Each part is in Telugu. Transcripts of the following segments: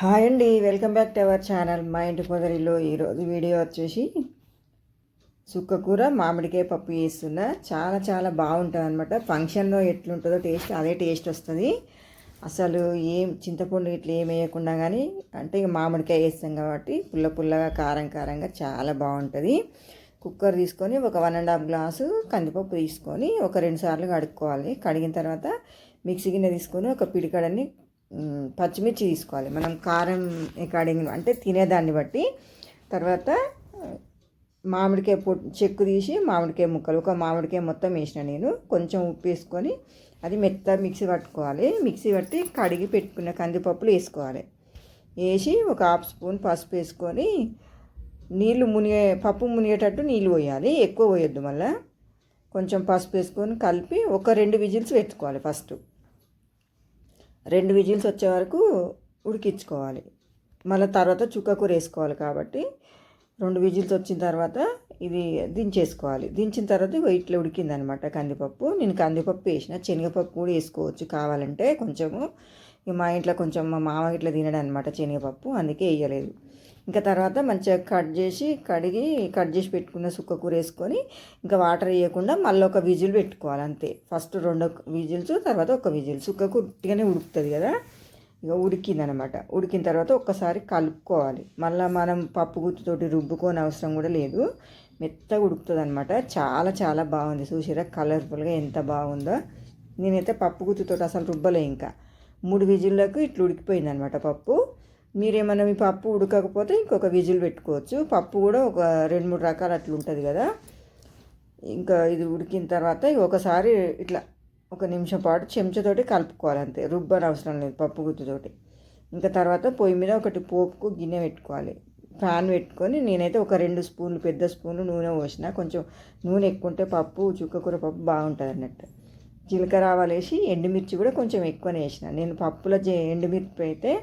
హాయ్ అండి welcome back to our channel మా ఇంటి కుదరిలో ఈరోజు వీడియో వచ్చేసి సుక్కకూర మామిడికాయ పప్పు చేస్తున్నా. చాలా చాలా బాగుంటుంది అనమాట ఫంక్షన్లో ఎట్లుంటుందో టేస్ట్ అదే టేస్ట్ వస్తుంది. అసలు ఏం చింతపండు ఇట్లా ఏం వేయకుండా కానీ అంటే ఇక మామిడికాయ వేస్తాం కాబట్టి పుల్ల పుల్లగా కారం కారంగా చాలా బాగుంటుంది. కుక్కర్ తీసుకొని ఒక వన్ అండ్ హాఫ్ గ్లాసు కందిపప్పు తీసుకొని ఒక రెండు సార్లు కడుక్కోవాలి. కడిగిన తర్వాత మిక్సీ గిన్నె తీసుకొని ఒక పిడికడని పచ్చిమిర్చి తీసుకోవాలి. మనం కారం అకార్డింగ్ అంటే తినేదాన్ని బట్టి తర్వాత మామిడికాయ పొట్టు చెక్కు తీసి మామిడికాయ ముక్కలు ఒక మామిడికాయ మొత్తం వేసిన నేను. కొంచెం ఉప్పు వేసుకొని అది మెత్త మిక్సీ పట్టుకోవాలి. మిక్సీ పట్టి కడిగి పెట్టుకున్న కందిపప్పులు వేసుకోవాలి. వేసి ఒక హాఫ్ స్పూన్ పసుపు వేసుకొని నీళ్ళు మునిగే పప్పు మునిగేటట్టు నీళ్ళు పోయాలి. ఎక్కువ పోయొద్దు మళ్ళీ. కొంచెం పసుపు వేసుకొని కలిపి ఒక రెండు విజిల్స్ పెట్టుకోవాలి ఫస్ట్. రెండు విజిల్స్ వచ్చే వరకు ఉడికించుకోవాలి. మళ్ళీ తర్వాత చుక్క కూర వేసుకోవాలి కాబట్టి రెండు విజిల్స్ వచ్చిన తర్వాత ఇది దించేసుకోవాలి. దించిన తర్వాత ఇగో ఇట్లా ఉడికిందనమాట కందిపప్పు. నేను కందిపప్పు వేసిన. శనగపప్పు కూడా వేసుకోవచ్చు కావాలంటే కొంచెము. మా ఇంట్లో కొంచెం మా మామ ఇట్లా తినడం అనమాట శనగపప్పు అందుకే వేయలేదు ఇంకా తర్వాత మంచిగా కట్ చేసి కడిగి కట్ చేసి పెట్టుకున్న సుక్క కూర వేసుకొని ఇంకా వాటర్ వేయకుండా మళ్ళీ ఒక విజిల్ పెట్టుకోవాలి అంతే. ఫస్ట్ రెండు విజిల్స్ తర్వాత ఒక విజిల్. సుక్క కుట్టిగానే ఉడుకుతుంది కదా ఇక ఉడికిందనమాట. ఉడికిన తర్వాత ఒక్కసారి కలుపుకోవాలి. మళ్ళీ మనం పప్పు గుత్తుతోటి రుబ్బుకోని అవసరం కూడా లేదు. మెత్తగా ఉడుకుతుంది అనమాట చాలా చాలా బాగుంది. చూసిరా కలర్ఫుల్గా ఎంత బాగుందో. నేనైతే పప్పు గుత్తుతోటి అసలు రుబ్బలే ఇంకా. మూడు విజిల్లకు ఇట్లా ఉడికిపోయింది అనమాట పప్పు. మీరేమన్నా మీ పప్పు ఉడకకపోతే ఇంకొక విజిల్ పెట్టుకోవచ్చు. పప్పు కూడా ఒక రెండు మూడు రకాలు అట్లా ఉంటుంది కదా. ఇంకా ఇది ఉడికిన తర్వాత ఒకసారి ఇట్లా ఒక నిమిషం పాటు చెంచాతోటి కలుపుకోవాలి అంతే. రుబ్బని అవసరం లేదు పప్పు గుత్తుతోటి. ఇంకా తర్వాత పొయ్యి మీద ఒకటి పోపుకు గిన్నె పెట్టుకోవాలి. ప్యాన్ పెట్టుకొని నేనైతే ఒక రెండు స్పూన్లు పెద్ద స్పూన్లు నూనె పోసిన. కొంచెం నూనె ఎక్కువ ఉంటే పప్పు చుక్కకూర పప్పు బాగుంటుంది అన్నట్టు జీలకర్ర ఆవాలు వేసి ఎండుమిర్చి కూడా కొంచెం ఎక్కువనే వేసిన. నేను పప్పులో జే- ఎండుమిర్చి అయితే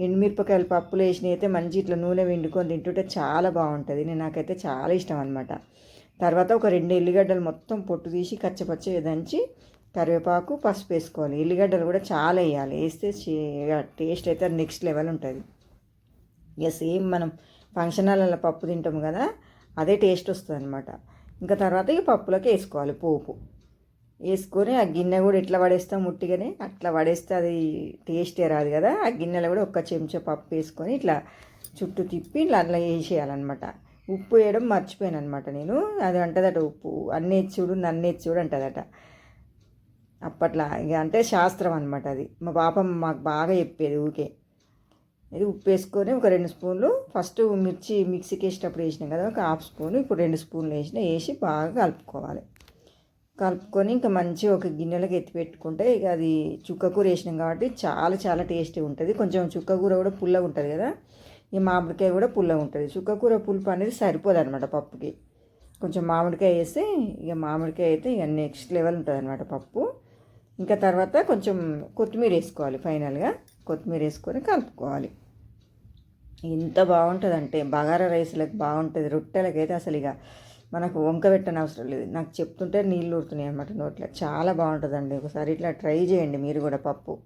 ఎండుమిరపకాయలు పప్పులు వేసిన అయితే మంచి ఇట్లా నూనె వండుకొని తింటుంటే చాలా బాగుంటుంది. నేను నాకైతే చాలా ఇష్టం అనమాట తర్వాత ఒక రెండు ఎల్లిగడ్డలు మొత్తం పొట్టు తీసి కచ్చపచ్చ దంచి కరివేపాకు పసుపు వేసుకోవాలి. ఎల్లిగడ్డలు కూడా చాలా వేయాలి. వేస్తే టేస్ట్ అయితే నెక్స్ట్ లెవెల్ ఉంటుంది. ఇక సేమ్ మనం ఫంక్షన్ హాల్లో పప్పు తింటాము కదా అదే టేస్ట్ వస్తుంది అనమాట ఇంకా తర్వాత ఇక పప్పులోకి వేసుకోవాలి పోపు. వేసుకొని ఆ గిన్నె కూడా ఎట్లా పడేస్తాం ముట్టిగానే? అట్లా పడేస్తే అది టేస్టే రాదు కదా. ఆ గిన్నెలో కూడా ఒక్క చెంచా పప్పు వేసుకొని ఇట్లా చుట్టూ తిప్పి ఇట్లా అట్లా వేసేయాలన్నమాట. ఉప్పు వేయడం మర్చిపోయాను అనమాట నేను. అది అంటదట ఉప్పు. అన్నీ చూడు నన్ను చూడు అంటదట. అప్పట్లో ఇక అంటే శాస్త్రం అనమాట అది. మా పాప మాకు బాగా చెప్పేది ఊకే ఇది ఉప్పు వేసుకొని ఒక రెండు స్పూన్లు ఫస్ట్ మిర్చి మిక్సీకి వేసేటప్పుడు వేసినాం కదా ఒక హాఫ్ స్పూన్. ఇప్పుడు రెండు స్పూన్లు వేసిన వేసి బాగా కలుపుకోవాలి. కలుపుకొని ఇంకా మంచిగా ఒక గిన్నెలోకి ఎత్తి పెట్టుకుంటే ఇక అది చుక్కకూర వేసినాం కాబట్టి చాలా చాలా టేస్టీ ఉంటుంది. కొంచెం చుక్కకూర కూడా పుల్లగా ఉంటుంది కదా. ఈ మామిడికాయ కూడా పుల్లగా ఉంటుంది. చుక్కకూర పులుపు అనేది సరిపోదు అనమాట పప్పుకి. కొంచెం మామిడికాయ వేస్తే ఇక మామిడికాయ అయితే ఇక నెక్స్ట్ లెవెల్ ఉంటుంది అనమాట పప్పు. ఇంకా తర్వాత కొంచెం కొత్తిమీర వేసుకోవాలి ఫైనల్గా కొత్తిమీర వేసుకొని కలుపుకోవాలి. ఎంత బాగుంటుంది అంటే బగారా రైస్లకు బాగుంటుంది. రొట్టెలకైతే అసలు ఇక మనకు వంకబెట్టని అవసరం లేదు. నాకు చెప్తుంటే నీళ్ళు ఊరుతున్నాయి అనమాట నోట్లో. చాలా బాగుంటుందండి. ఒకసారి ఇట్లా ట్రై చేయండి మీరు కూడా పప్పు.